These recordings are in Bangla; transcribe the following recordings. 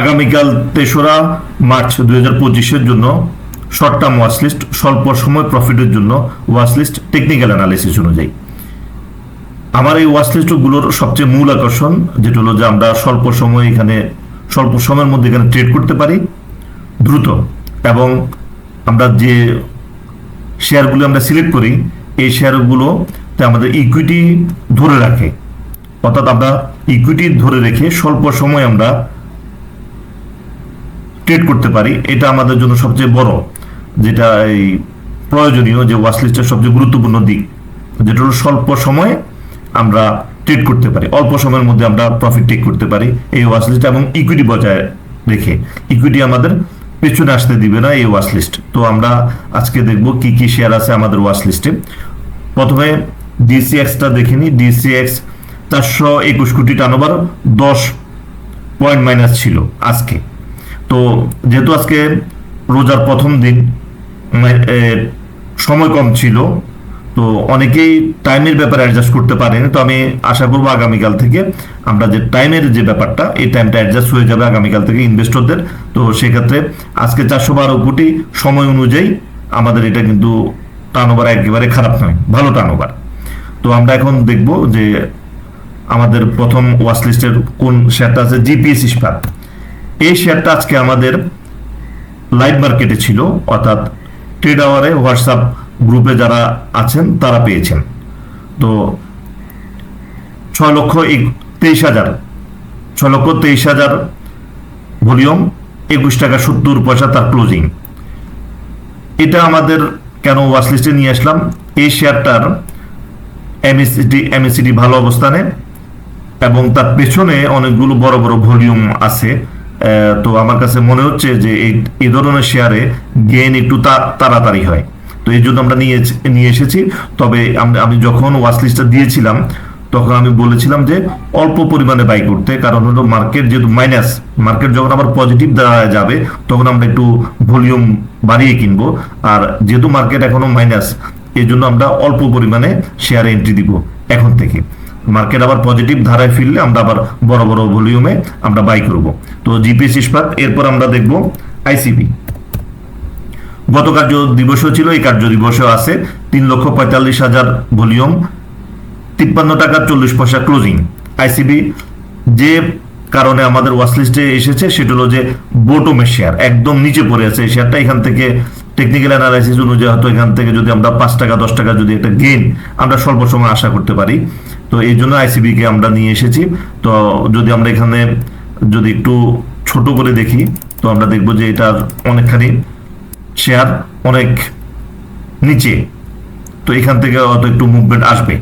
আগামীকাল তেসরা মার্চ দুই হাজার পঁচিশের জন্য শর্ট টার্ম ওয়াচ লিস্ট স্বল্প সময় প্রফিটের জন্য ওয়াচ লিস্ট টেকনিক্যাল অ্যানালিসিস অনুযায়ী। আমার এই ওয়াচ লিস্টগুলোর সবচেয়ে মূল আকর্ষণ, যেটা হলো যে আমরা স্বল্প সময় এখানে, স্বল্প সময়ের মধ্যে এখানে ট্রেড করতে পারি দ্রুত এবং আমরা যে শেয়ারগুলো আমরা সিলেক্ট করি, এই শেয়ারগুলোতে আমাদের ইকুইটি ধরে রাখে। অর্থাৎ আমরা ইকুইটি ধরে রেখে স্বল্প সময় আমরা ট্রেড করতে পারি, এটা আমাদের জন্য সবচেয়ে বড়, যেটা এই প্রয়োজনীয়, যে ওয়াচ লিস্টের সবচেয়ে গুরুত্বপূর্ণ দিক, যেটা হলো স্বল্প সময়ে আমরা ট্রেড করতে পারি, অল্প সময়ের মধ্যে আমরা প্রফিট টেক করতে পারি, এই ওয়াচ লিস্ট এবং ইকুইটি বজায় রেখে ইকুইটি আমাদের পেছনে আসতে দিবে না এই ওয়াচ লিস্ট তো আমরা আজকে দেখব কি কি শেয়ার আছে আমাদের ওয়াচ লিস্টে প্রথমে ডিসিএক্সটা দেখে নিই ডিসিএক্স চারশো একুশ কোটি টার্নওভার দশ পয়েন্ট মাইনাস ছিল আজকে। তো যেহেতু আজকে রোজার প্রথম দিন মা- সময় কম ছিল, তো অনেকেই টাইমের ব্যাপারে অ্যাডজাস্ট করতে পারেনি। তো আমি আশা করব আগামীকাল থেকে আমরা যে টাইমের যে ব্যাপারটা, এই টাইমটা অ্যাডজাস্ট হয়ে যাবে আগামীকাল থেকে ইনভেস্টরদের তো সেক্ষেত্রে আজকে চারশো বারো কোটি সময় অনুযায়ী আমাদের এটা কিন্তু টার্নওভার একেবারে খারাপ নয়, ভালো টার্নওভার তো আমরা এখন দেখব যে আমাদের প্রথম ওয়াচ লিস্টের কোন শেয়ারটা আছে জিপিএস ইস্পাত এই শেয়ারটা আজকে আমাদের লাইভ মার্কেটে ছিল, অর্থাৎ ট্রেড আওয়ারে হোয়াটসঅ্যাপ গ্রুপে যারা আছেন, তারা পেয়েছেন। তো ছয় লক্ষ তেইশ হাজার, ছয় লক্ষ তেইশ হাজার ভলিউম, একুশ টাকা সত্তর পয়সা তার ক্লোজিং এটা আমাদের কেন ওয়াচ লিস্টে নিয়ে আসলাম? এই শেয়ারটার এমএসিটি এমএসিটি ভালো অবস্থানে এবং তার পেছনে অনেকগুলো বড় বড় ভলিউম আছে। তো আমার কাছে মনে হচ্ছে যে এই ধরনের শেয়ারে গেইন একটু তাড়াতাড়ি হয়। তো এই জন্য আমরা নিয়ে নিয়ে এসেছি। তবে আমি যখন ওয়াচ লিস্টটা দিয়েছিলাম, তখন আমি বলেছিলাম যে অল্প পরিমাণে বাই করতে। কারণ হলো মার্কেট যেহেতু মাইনাস মার্কেট যখন আবার পজিটিভ দাঁড়ায় যাবে, তখন আমরা একটু ভলিউম বাড়িয়ে কিনবো। আর যেহেতু মার্কেট এখনও মাইনাস এই জন্য আমরা অল্প পরিমাণে শেয়ারে এন্ট্রি দিব এখন থেকে। মার্কেট আবার পজিটিভ ধারায় ফিরলে আমরা আবার বড় বড় ভলিউমে আমরা বাই করব। তো জিপিএস ইস্পাত, এরপর আমরা দেখব আইসিবি গত কার্য দিবসও ছিল, এই কার্য দিবসেও আছে। তিন লক্ষ পঁয়তাল্লিশ হাজার ভলিউম তিপ্পান্ন টাকা চল্লিশ পয়সা ক্লোজিং আইসিবি যে কারণে আমাদের ওয়াচলিস্টে এসেছে, সেটা হলো যে বোটোমের শেয়ার একদম নিচে পড়ে আছে। এই শেয়ারটা এখান থেকে টেকনিক্যাল অ্যানালাইসিস অনুযায়ী হয়তো এখান থেকে যদি আমরা পাঁচ টাকা, দশ টাকা যদি একটা গেইন আমরা স্বল্প সময় আশা করতে পারি। তো এই জন্য আইসিবি কে আমরা নিয়ে এসেছি। তো যদি আমরা এখানে যদি একটু ছোট করে দেখি, তো আমরা দেখব যে এটার অনেকখানি শেয়ার অনেক নিচে। তো এখান থেকে হয়তো একটু মুভমেন্ট আসবে।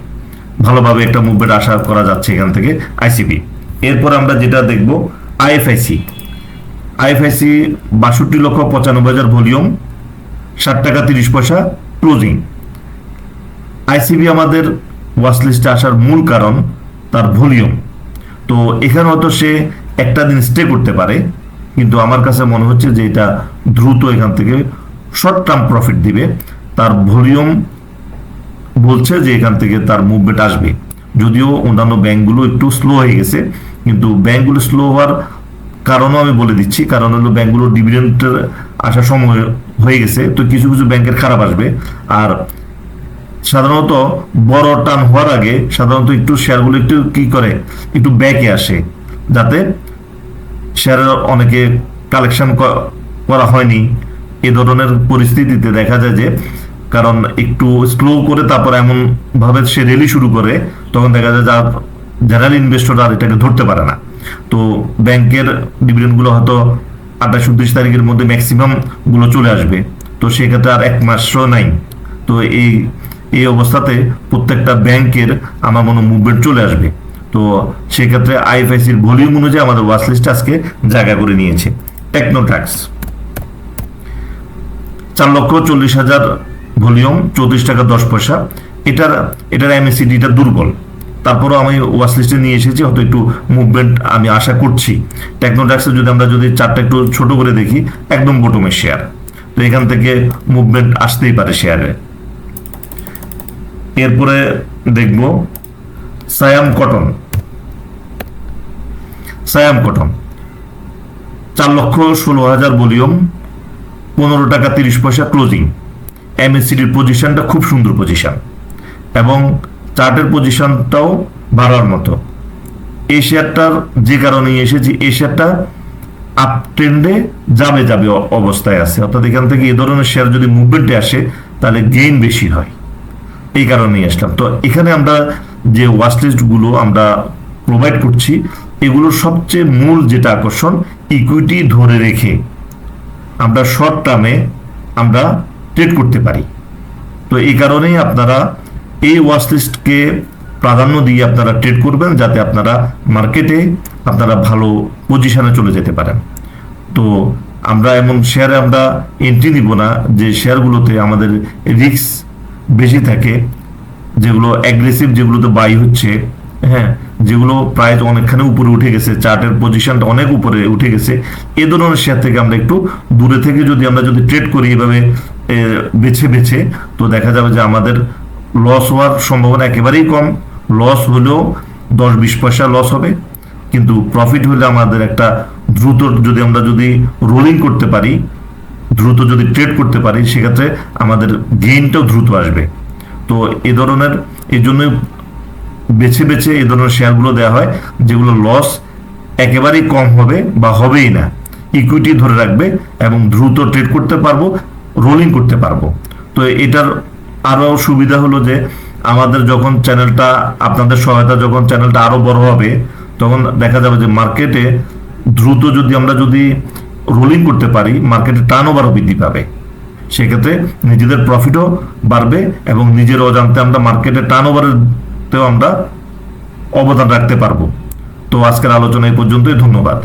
ভালোভাবে একটা মুভমেন্ট আশা করা যাচ্ছে এখান থেকে আইসিপি এরপর আমরা যেটা দেখব আইএফআইসি আইএফআইসি বাষট্টি লক্ষ পঁচানব্বই হাজার ভলিউম, ষাট টাকা তিরিশ পয়সা ক্লোজিং। আইসিবি আমাদের ওয়াচ লিস্টে আসার মূল কারণ তার ভলিউম। তো এখানে হয়তো সে একটা দিন স্টে করতে পারে, কিন্তু আমার কাছে মনে হচ্ছে যে এটা দ্রুত এখান থেকে শর্ট টার্ম প্রফিট দিবে। তার ভলিউম বলছে যে এখান থেকে তার মুভমেন্ট আসবে। যদিও অন্যান্য ব্যাংকগুলো একটু স্লো হয়ে গেছে, কিন্তু ব্যাংকগুলো স্লো হওয়ার কারণও আমি বলে দিচ্ছি। কারণ হলো ব্যাংকগুলোর ডিভিডেন্টের আসার সময় হয়ে গেছে, তো কিছু কিছু ব্যাংকের খারাপ আসবে। আর সাধারণত বড় টান হওয়ার আগে সাধারণত একটু শেয়ারগুলো একটু কি করে? একটু ব্যাকে আসে, যাতে শেয়ারের অনেকে কালেকশন করা হয়নি। এ ধরনের পরিস্থিতিতে দেখা যায় যে, কারণ একটু স্লো করে তারপর এমন ভাবে সে রেলি শুরু করে, তখন দেখা যায় যা জেনারেল ইনভেস্টর আর এটাকে ধরতে পারে না। তো ব্যাংকের ডিভিডেন্ডগুলো হয়তো আঠাশ উনত্রিশ তারিখের মধ্যে ম্যাক্সিমামগুলো চলে আসবে। তো সেক্ষেত্রে আর এক মাসও নাই। তো এই এই অবস্থাতে প্রত্যেকটা ব্যাংকের আমার মনে মুভমেন্ট চলে আসবে। তো সেক্ষেত্রে আইএফআইসির ভলিউম অনুযায়ী আমাদের ওয়াচ লিস্ট আজকে জায়গা করে নিয়েছে। টেকনোট্রাক্স চার লক্ষ চল্লিশ হাজার ভলিউম চৌত্রিশ টাকা দশ পয়সা। এটার এটার এমএসিডিটা দুর্বল। তারপরও আমি ওয়াচ লিস্টে নিয়ে এসেছি, হয়তো একটু মুভমেন্ট আমি আশা করছি। টেকনোট্রাক্সের যদি আমরা যদি চারটা একটু ছোট করে দেখি, একদম বটমের শেয়ার তো এখান থেকে মুভমেন্ট আসতেই পারে শেয়ারে এরপরে দেখব সায়াম কটন। সায়াম কটন। চার লক্ষ ষোলো হাজার ভলিউম, পনেরো টাকা তিরিশ পয়সা ক্লোজিং। এমএসসিডির পজিশনটা খুব সুন্দর পজিশন। এবং চার্টের পজিশনটাও বাড়ার মতো। এই শেয়ারটার যে কারণে এসেছি এই শেয়ারটা আপ ট্রেন্ডে যাবে যাবে অবস্থায় আছে। অর্থাৎ এখান থেকে এ ধরনের শেয়ার যদি মুভমেন্টে আসে, তাহলে গেইন বেশি হয়। এই কারণেই আসলাম। তো এখানে আমরা যে ওয়াচ লিস্টগুলো আমরা প্রোভাইড করছি, এগুলোর সবচেয়ে মূল যেটা আকর্ষণ ইকুইটি ধরে রেখে আমরা শর্ট টার্মে আমরা ট্রেড করতে পারি। তো এই কারণেই আপনারা এই ওয়াচ লিস্টকে প্রাধান্য দিয়ে আপনারা ট্রেড করবেন, যাতে আপনারা মার্কেটে আপনারা ভালো পজিশনে চলে যেতে পারেন। তো আমরা এমন শেয়ারে আমরা এন্ট্রি নিব না, যে শেয়ারগুলোতে আমাদের রিস্ক বেশি থাকে, যেগুলো অ্যাগ্রেসিভ যেগুলোতে বাই হচ্ছে হ্যাঁ যেগুলো প্রায় অনেকখানি উপরে উঠে গেছে, চার্টের পজিশনটা অনেক উপরে উঠে গেছে, এ ধরনের শেয়ার থেকে আমরা একটু দূরে থেকে যদি আমরা যদি ট্রেড করি এভাবে বেছে বেছে, তো দেখা যাবে যে আমাদের লস হওয়ার সম্ভাবনা একেবারেই কম। লস হলেও দশ বিশ পয়সা লস হবে, কিন্তু প্রফিট হলে আমাদের একটা দ্রুত যদি আমরা যদি রোলিং করতে পারি দ্রুত যদি ট্রেড করতে পারি, সেক্ষেত্রে আমাদের গেইনটাও দ্রুত আসবে। তো এ ধরনের, এই জন্যই বেছে বেছে এ ধরনের শেয়ারগুলো দেওয়া হয়, যেগুলো লস একেবারেই কম হবে বা হবেই না। ইকুইটি ধরে রাখবে এবং দ্রুত ট্রেড করতে পারব রোলিং করতে পারব। তো এটার আরও সুবিধা হলো যে, আমাদের যখন চ্যানেলটা আপনাদের সহায়তা যখন চ্যানেলটা আরও বড় হবে, তখন দেখা যাবে যে মার্কেটে দ্রুত যদি আমরা যদি রোলিং করতে পারি মার্কেটের টার্ন ওভারও বৃদ্ধি পাবে। সেক্ষেত্রে নিজেদের প্রফিটও বাড়বে এবং নিজের অজান্তে আমরা মার্কেটের টার্ন ওভারেতেও আমরা অবদান রাখতে পারব। তো আজকের আলোচনা এই পর্যন্তই, ধন্যবাদ।